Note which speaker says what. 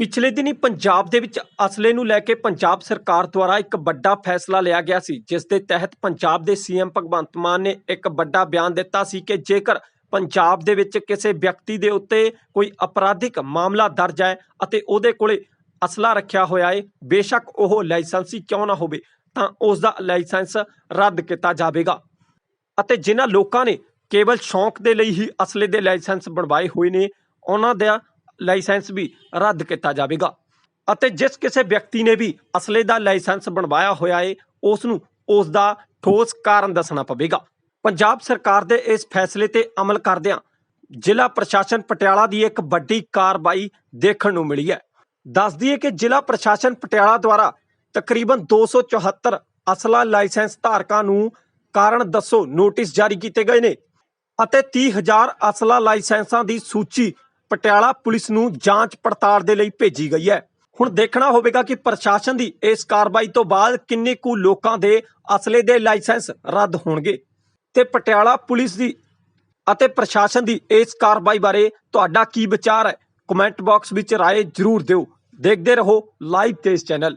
Speaker 1: ਪਿਛਲੇ ਦਿਨੀ ਪੰਜਾਬ ਦੇ ਵਿੱਚ ਅਸਲੇ ਨੂੰ ਲੈ ਕੇ ਪੰਜਾਬ ਸਰਕਾਰ ਦੁਆਰਾ ਇੱਕ ਵੱਡਾ ਫੈਸਲਾ ਲਿਆ ਗਿਆ ਸੀ, ਜਿਸ ਦੇ ਤਹਿਤ ਪੰਜਾਬ ਦੇ ਸੀਐਮ ਭਗਵੰਤ ਮਾਨ ਨੇ ਇੱਕ ਵੱਡਾ ਬਿਆਨ ਦਿੱਤਾ ਸੀ ਕਿ ਜੇਕਰ ਪੰਜਾਬ ਦੇ ਵਿੱਚ ਕਿਸੇ ਵਿਅਕਤੀ ਦੇ ਉੱਤੇ ਕੋਈ ਅਪਰਾਧਿਕ ਮਾਮਲਾ ਦਰਜ ਹੈ ਅਤੇ ਉਹਦੇ ਕੋਲੇ ਅਸਲਾ ਰੱਖਿਆ ਹੋਇਆ ਹੈ, ਬੇਸ਼ੱਕ ਉਹ ਲਾਇਸੈਂਸੀ ਕਿਉਂ ਨਾ ਹੋਵੇ, ਤਾਂ ਉਸ ਦਾ ਲਾਇਸੈਂਸ ਰੱਦ ਕੀਤਾ ਜਾਵੇਗਾ। ਅਤੇ ਜਿਨ੍ਹਾਂ ਲੋਕਾਂ ਨੇ ਕੇਵਲ ਸ਼ੌਂਕ ਦੇ ਲਈ ਹੀ ਅਸਲੇ ਦੇ ਲਾਇਸੈਂਸ ਬਣਵਾਏ ਹੋਏ ਨੇ, ਉਹਨਾਂ ਦਾ ਲਾਇਸੈਂਸ ਵੀ ਰੱਦ ਕੀਤਾ ਜਾਵੇਗਾ। ਅਤੇ ਜਿਸ ਕਿਸੇ ਵਿਅਕਤੀ ਨੇ ਵੀ ਅਸਲੇ ਦਾ ਲਾਇਸੈਂਸ ਬਣਵਾਇਆ ਹੋਇਆ ਹੈ ਉਸ ਨੂੰ ਉਸ ਦਾ ਠੋਸ ਕਾਰਨ ਦੱਸਣਾ ਪਵੇਗਾ। ਪੰਜਾਬ ਸਰਕਾਰ ਦੇ ਇਸ ਫੈਸਲੇ ਤੇ ਅਮਲ ਕਰਦਿਆਂ ਜ਼ਿਲ੍ਹਾ ਪ੍ਰਸ਼ਾਸਨ ਪਟਿਆਲਾ ਦੀ ਇੱਕ ਵੱਡੀ ਕਾਰਵਾਈ ਦੇਖਣ ਨੂੰ ਮਿਲੀ ਹੈ। ਦੱਸ ਦਈਏ ਕਿ ਜ਼ਿਲ੍ਹਾ ਪ੍ਰਸ਼ਾਸਨ ਪਟਿਆਲਾ ਦੁਆਰਾ ਤਕਰੀਬਨ 274 ਅਸਲਾ ਲਾਇਸੈਂਸ ਧਾਰਕਾਂ ਨੂੰ ਕਾਰਨ ਦੱਸੋ ਨੋਟਿਸ ਜਾਰੀ ਕੀਤੇ ਗਏ ਨੇ ਅਤੇ 30000 ਅਸਲਾ ਲਾਇਸੈਂਸਾਂ ਦੀ ਸੂਚੀ ਪਟਿਆਲਾ ਪੁਲਿਸ ਨੂੰ ਜਾਂਚ ਪੜਤਾਲ ਦੇ ਲਈ ਭੇਜੀ ਗਈ ਹੈ। ਹੁਣ ਦੇਖਣਾ ਹੋਵੇਗਾ ਕਿ ਪ੍ਰਸ਼ਾਸਨ ਦੀ ਇਸ ਕਾਰਵਾਈ ਤੋਂ ਬਾਅਦ ਕਿੰਨੇ ਕੁ ਲੋਕਾਂ ਦੇ ਅਸਲੇ ਦੇ ਲਾਇਸੈਂਸ ਰੱਦ ਹੋਣਗੇ। ਤੇ ਪਟਿਆਲਾ ਪੁਲਿਸ ਦੀ ਅਤੇ ਪ੍ਰਸ਼ਾਸਨ ਦੀ ਇਸ ਕਾਰਵਾਈ ਬਾਰੇ ਤੁਹਾਡਾ ਕੀ ਵਿਚਾਰ ਹੈ? ਕਮੈਂਟ ਬਾਕਸ ਵਿੱਚ ਰਾਏ ਜ਼ਰੂਰ ਦਿਓ। ਦੇਖਦੇ ਰਹੋ ਲਾਈਵ ਤੇਜ਼ ਚੈਨਲ।